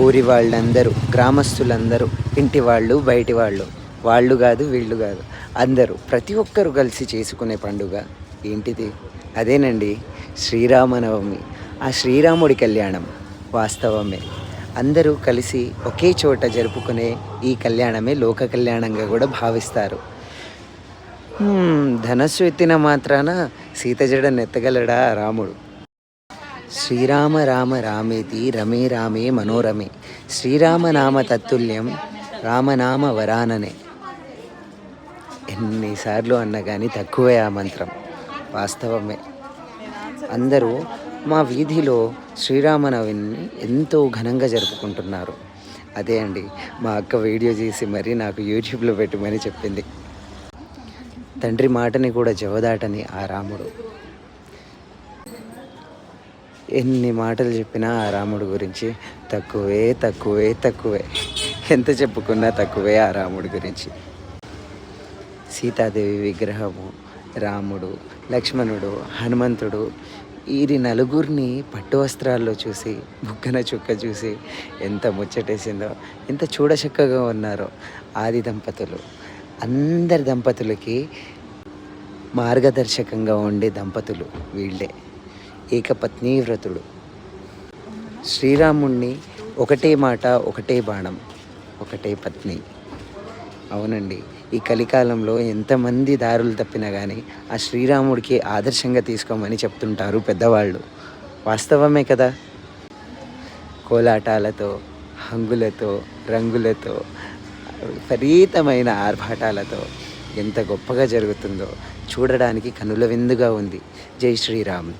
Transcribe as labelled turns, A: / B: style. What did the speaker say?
A: ఊరి వాళ్ళందరూ గ్రామస్తులందరూ ఇంటి వాళ్ళు బయటి వాళ్ళు వాళ్ళు కాదు వీళ్ళు కాదు అందరూ ప్రతి ఒక్కరు కలిసి చేసుకునే పండుగ ఏంటిది? అదేనండి శ్రీరామనవమి. ఆ శ్రీరాముడి కళ్యాణం వాస్తవమే. అందరూ కలిసి ఒకే చోట జరుపుకునే ఈ కళ్యాణమే లోక కళ్యాణంగా కూడా భావిస్తారు. ధనస్సు ఎత్తిన మాత్రాన సీత జడ నెత్తగలడా రాముడు? శ్రీరామ రామ రామేతి రమే రామే మనోరమే. శ్రీరామనామ తత్తుల్యం రామనామ వరాననే. ఎన్నిసార్లు అన్నా కానీ తక్కువే ఆ మంత్రం. వాస్తవమే. అందరూ మా వీధిలో శ్రీరామనవమిని ఎంతో ఘనంగా జరుపుకుంటున్నారు. అదే అండి మా అక్క వీడియో చేసి మరీ నాకు యూట్యూబ్లో పెట్టమని చెప్పింది. తండ్రి మాటని కూడా జవదాటని ఆ రాముడు. ఎన్ని మాటలు చెప్పినా ఆ రాముడు గురించి తక్కువే తక్కువే తక్కువే. ఎంత చెప్పుకున్నా తక్కువే ఆ రాముడి గురించి. సీతాదేవి విగ్రహము రాముడు లక్ష్మణుడు హనుమంతుడు వీరి నలుగురిని పట్టు వస్త్రాల్లో చూసి బుగ్గన చుక్క చూసి ఎంత ముచ్చటేసిందో ఎంత చూడచక్కగా ఉన్నారో ఆది దంపతులు. అందరి దంపతులకి మార్గదర్శకంగా ఉండే దంపతులు వీళ్ళే. ఏకపత్నీవ్రతుడు శ్రీరాముణ్ణి ఒకటే మాట ఒకటే బాణం ఒకటే పత్ని. అవునండి ఈ కలికాలంలో ఎంతమంది దారులు తప్పినా కానీ ఆ శ్రీరాముడికి ఆదర్శంగా తీసుకోమని చెప్తుంటారు పెద్దవాళ్ళు. వాస్తవమే కదా? కోలాటాలతో హంగులతో రంగులతో విపరీతమైన ఆర్భాటాలతో ఎంత గొప్పగా జరుగుతుందో చూడడానికి కనుల విందుగా ఉంది. జై శ్రీరామ్